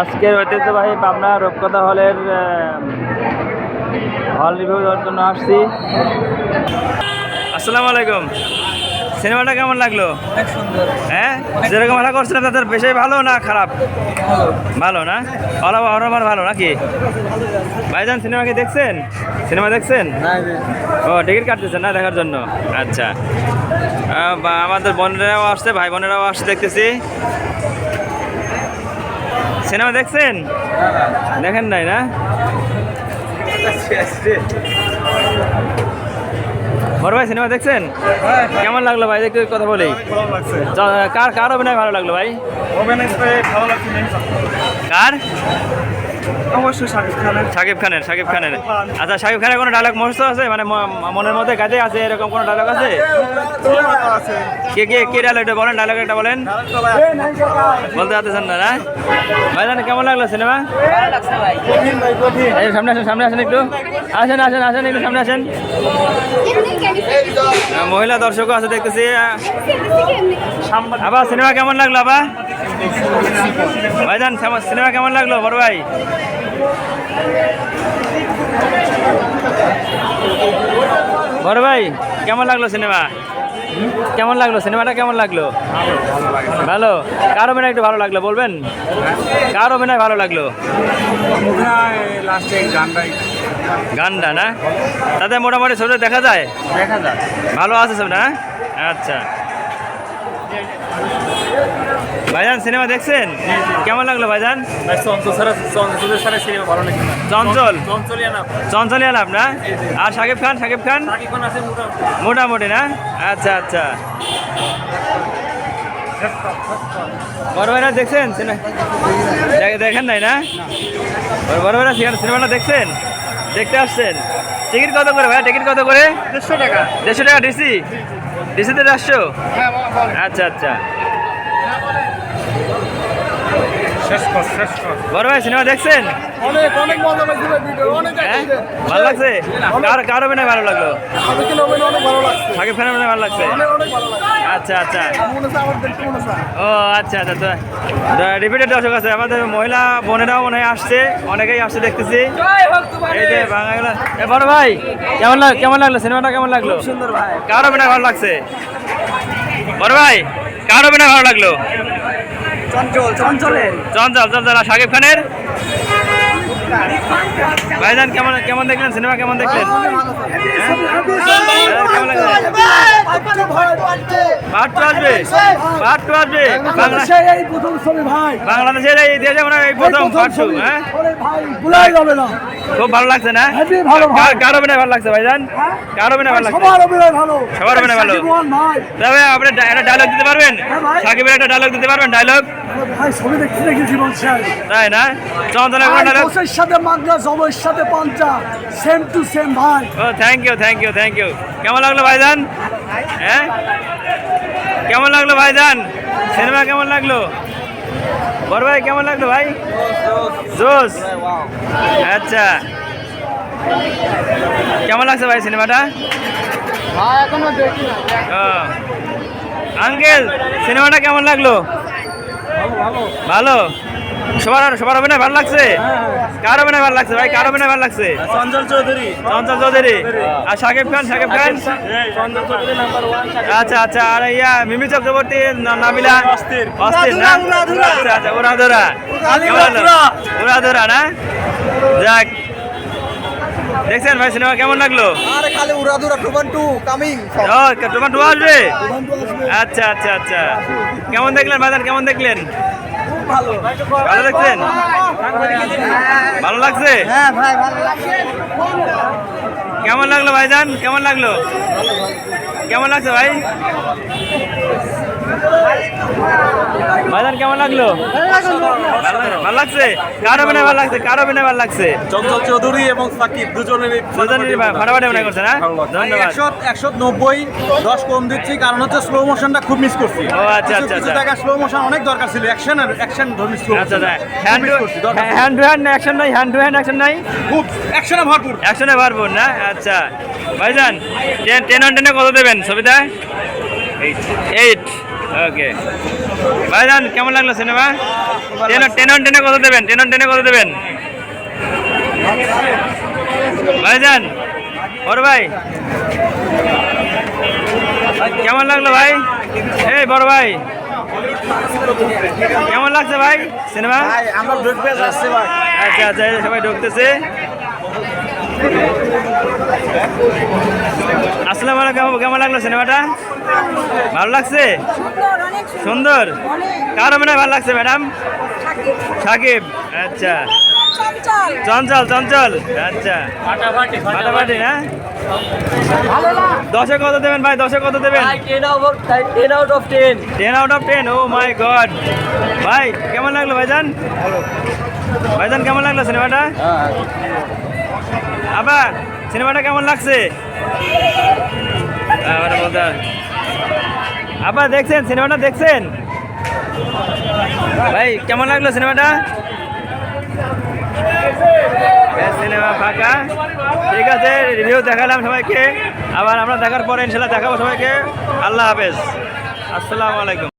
আজকের ঐতিহ্যবাহী পাবনা রূপকথা হলের হল রিভিউ দেওয়ার জন্য আসছি। আসসালামু আলাইকুম। সিনেমাটা কেমন লাগল? হ্যাঁ? যেরকম আশা করছিলাম তাদের বেশি ভালো না খারাপ? ভালো। না? আমার ভালো নাকি? ভাইজান সিনেমা কি দেখছেন? সিনেমা দেখছেন? ও টিকিট কাটতেছেন না দেখার জন্য? আচ্ছা। আমাদের বোনেরাও আসছে ভাই বোনেরাও আসছে দেখতেছি। সিনেমা দেখছেন? দেখেন নাই না? বড় ভাই সিনেমা দেখছেন? কেমন লাগল ভাই? একটু কথা বলি। কার কার অভিনয় ভালো লাগল ভাই? অভিনয় ভালো লাগছে কার? অবশ্যই শাকিব খানের। সাকিব খানের সাকিব খানের। আচ্ছা সাকিব খানের কোনো ডায়লগ মুখস্থ আছে? মানে ম- মনের মধ্যে কাজে আছে এরকম কোনো ডায়লগ আছে? কে কে কে ডায়লগটা বলেন ডায়লগ একটা বলেন। বলতে পারতেছেন না না? ভাই জানেন কেমন লাগল সিনেমা? ভালো লাগছে ভাই। এই সামনে আসেন সামনে আসেন একটু। আসেন আসেন আসেন একটু সামনে আসেন। মহিলা দর্শকও আছে দেখতেছি। আবার সিনেমা কেমন লাগল আবার ভাইজান, সিনেমা- কেমন লাগল, বড় ভাই? বড় ভাই, কেমন লাগল সিনেমা? কেমন লাগল? সিনেমাটা কেমন লাগল? ভালো। কার অভিনয় একটু ভালো লাগল, বলবেন? কার অভিনয় ভালো লাগল? গানটা না? তাতে মোটামুটি ছবিটা দেখা যায়? দেখা যায়। ভালো আছে সব না আচ্ছা। ভাইজান সিনেমা দেখছেন? কেমন লাগল ভাইজান? চঞ্চল চঞ্চল সিনেমা না। চঞ্চলিয়া আর সাকিব খান সাকিব খান? মোটামুটি। না? আচ্ছা আচ্ছা। বড় ভাইরা দেখছেন? দেখেন নাই না? বড়- বড় ভাইরা সিনেমাটা দেখছেন? দেখতে আসছেন। টিকিট কত করে ভাই? টিকিট কত করে? দেড়শো টাকা। দেড়শো টাকা ডিসি? ডিসিতে আসছো হ্যাঁ আচ্ছা আচ্ছা। বড় ভাই সিনেমা দেখছেন? অনেক অনেক মজা পাইছিল ভিডিও অনেক হ্যাঁ ভালো লাগছে? কার কার অভিনয় ভালো লাগল? আমি অভিনয় অনেক ভালো লাগছে। সাকিব খানের অভিনয় ভালো লাগছে? অনেক অনেক ভালো লাগছে। আচ্ছা আচ্ছা। মনে মনে ও আচ্ছা আচ্ছা তো রিপিটেড দর্শক আছে আমাদের মহিলা বোনেরাও মনে হয় আসছে অনেকেই আসছে দেখতেছি। এই যে বাংলা এ বড় ভাই কেমন লাগ কেমন লাগল? সিনেমাটা কেমন লাগল? সুন্দর ভাই। কার অভিনয় ভালো লাগছে? বড় ভাই কার অভিনয় ভালো লাগল? চঞ্চল চঞ্চলের। চঞ্চল চঞ্চল শাকিব খানের। ভাইজান কেমন কেমন দেখলেন সিনেমা কেমন দেখলেন হ্যাঁ, পার্ট আসবে পার্ট আসবে বাংলাদেশের এই দেশে মনে হয় এই প্রথম পার্ট হ্যাঁ খুব ভালো লাগছে না ভালো কার- কার অভিনয় ভালো লাগছে ভাইজান কার অভিনয় ভালো লাগছে সবার অভিনয় ভালো তবে আপনি একটা ডায়লগ দিতে পারবেন হ্যাঁ। সাকিবের একটা ডায়লগ দিতে পারবেন ডায়লগ তাই না চন্দনের কোনো ডায়লগ সাথে মাগনা জবের সাথে পাঞ্চা সেম টু সেম ভাই। ও thank you thank you thank you কেমন লাগল ভাইজান? হ্যাঁ? কেমন লাগল ভাইজান? সিনেমা কেমন লাগল? বড় ভাই কেমন লাগল ভাই? জোস আচ্ছা। কেমন লাগছে ভাই সিনেমাটা? এখনও দেখি ও। আঙ্কেল সিনেমাটা কেমন লাগল? ভালো? সবার সবার অভিনয় ভালো লাগছে? কার অভিনয় ভালো লাগছে ভাই? কার অভিনয় ভালো লাগছে? চঞ্চল চৌধুরী। চঞ্চল চৌধুরি। আর সাকিব খান সাকিব খান? চঞ্চল চৌধুরী নাম্বার ওয়ান আচ্ছা আচ্ছা আর ইয়া মিমি চক্রবর্তী না- অস্থির। অস্থির না? উড়াধুরা, উড়াধুরা। আচ্ছা আচ্ছা উড়াধুরা কেমন লাগল? উড়াধুরা না? যাক। দেখছেন ভাই সিনেমা কেমন লাগল? আরে খালি উড়াদুরা টু টু কামিং ও তোমার টু আসবে? আচ্ছা আচ্ছা আচ্ছা। কেমন দেখলেন ভাইজান কেমন দেখলেন? ভালো। লাগছেন? ভালো লাগছে? হ্যাঁ ভাই ভালো লাগছে। কেমন লাগল ভাইজান? কেমন লাগল? কেমন লাগছে ভাই? ভাইজান কেমন লাগল? ভালো- লাগছে? কার অভিনয় ভালো লাগছে? কার অভিনয় ভালো লাগছে? চঞ্চল চৌধুরী এবং সাকিব দুজনেরই দুজনেরই ফাটাফাটি অভিনয় করছে না? ধন্যবাদ। একশো একশো নব্বই দশ কম দিচ্ছি কারণ হচ্ছে স্লো মোশনটা খুব মিস করছি। ও, আচ্ছা, আচ্ছা, আচ্ছা। টাকা স্লো মোশন অনেক দরকার ছিল অ্যাকশন আর অ্যাকশন ধর্মী স্লো আচ্ছা hand to hand to hand action নাই? হ্যান্ড টু হ্যান্ড অ্যাকশন নাই? খুব অ্যাকশনে ভরপুর। অ্যাকশনে ভরপুর না? আচ্ছা। ভাইজান টেন টেন অন টেনে কত দেবেন সবিতা? এইট ওকে ভাইজান কেমন লাগল সিনেমা টেন অন টেনে কত দেবেন? টেন অন টেনে কত দেবেন? ভাইজান বড় ভাই। কেমন লাগল ভাই? এই বড় ভাই। কেমন লাগছে ভাই সিনেমা আমরা ঢুকবে আচ্ছা আচ্ছা সবাই ঢুকতেছে। আসসালামু আলাইকুম কেমন লাগল সিনেমাটা ভালো লাগছে? সুন্দর অনেক সুন্দর। কার অভিনয় ভালো লাগছে ম্যাডাম? সাকিব। আচ্ছা। চঞ্চল। চঞ্চল আচ্ছা। ফাটাফাটি না? দশে কত দেবেন ভাই? দশে কত দেবেন? Ten out ten out of ten ten out of ten oh my god ভাই কেমন লাগল ভাইজান? ভাইজান কেমন লাগল সিনেমাটা? আবার সিনেমাটা কেমন লাগছে? বলতে। আবার দেখছেন, সিনেমাটা দেখছেন? ভাই, কেমন লাগল সিনেমাটা? সিনেমা ফাঁকা। ঠিক আছে রিভিউ দেখালাম সবাইকে। আবার আমরা দেখার পরে ইনশাল্লাহ দেখাবো সবাইকে। আল্লাহ হাফেজ। আসসালামু আলাইকুম।